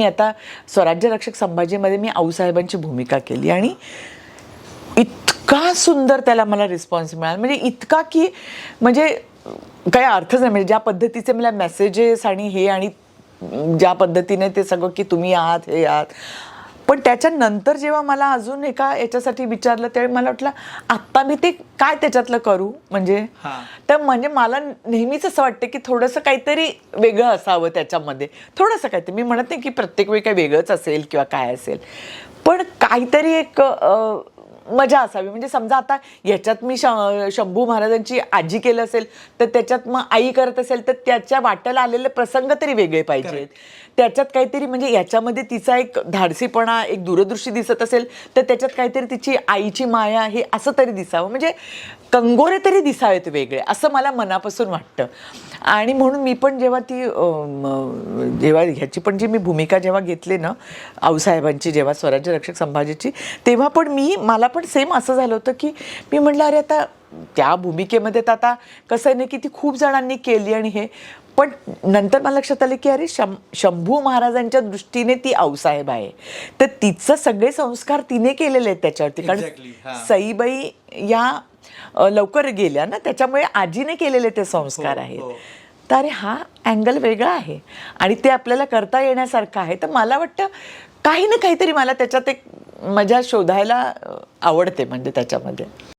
मी आता स्वराज्य रक्षक संभाजीमध्ये मी आऊसाहेबांची भूमिका केली आणि इतका सुंदर त्याला मला रिस्पॉन्स मिळाला. म्हणजे इतका की म्हणजे काही अर्थच नाही. म्हणजे ज्या पद्धतीचे मला मेसेजेस आणि हे आणि ज्या पद्धतीने ते सगळं की तुम्ही आहात हे आहात. पण त्याच्यानंतर जेव्हा मला अजून एका याच्यासाठी विचारलं त्यावेळी मला वाटलं आत्ता मी ते काय त्याच्यातलं करू? म्हणजे हां. तर म्हणजे मला नेहमीच असं वाटतं की थोडंसं काहीतरी वेगळं असावं त्याच्यामध्ये. थोडंसं काहीतरी. मी म्हणत नाही की प्रत्येक वेळी काही वेगळंच असेल किंवा काय असेल. पण काहीतरी एक मजा असावी. म्हणजे समजा आता याच्यात मी श शंभू महाराजांची आजी केलं असेल तर त्याच्यात मग आई करत असेल तर त्याच्या वाट्याला आलेले प्रसंग तरी वेगळे पाहिजेत. त्याच्यात काहीतरी म्हणजे याच्यामध्ये तिचा एक धाडसीपणा एक दूरदृष्टी दिसत असेल तर त्याच्यात काहीतरी तिची आईची माया हे असं तरी दिसावं. म्हणजे कंगोरे तरी दिसावेत वेगळे असं मला मनापासून वाटतं. आणि म्हणून मी पण जेव्हा ती जेव्हा ह्याची पण जी मी भूमिका जेव्हा घेतली ना आऊसाहेबांची जेव्हा स्वराज्य रक्षक संभाजीची तेव्हा पण मी मला पण सेम असं झालं होतं की मी म्हटलं अरे आता त्या भूमिकेमध्ये तर आता कसं आहे ना की ती खूप जणांनी केली आणि हे. पण नंतर मला लक्षात आलं की अरे शं शंभू महाराजांच्या दृष्टीने ती आऊसाहेब आहे. तर तिचं सगळे संस्कार तिने केलेले आहेत त्याच्यावरती. कारण. सईबाई या लवकर गेल्या ना त्याच्यामुळे आजीने केलेले ते संस्कार हो, आहेत. हो. तर अरे हा अँगल वेगळा आहे. आणि ते आपल्याला करता येण्यासारखं आहे. तर मला वाटतं काही ना काहीतरी मला त्याच्यात एक मजा शोधायला आवडते म्हणजे त्याच्यामध्ये.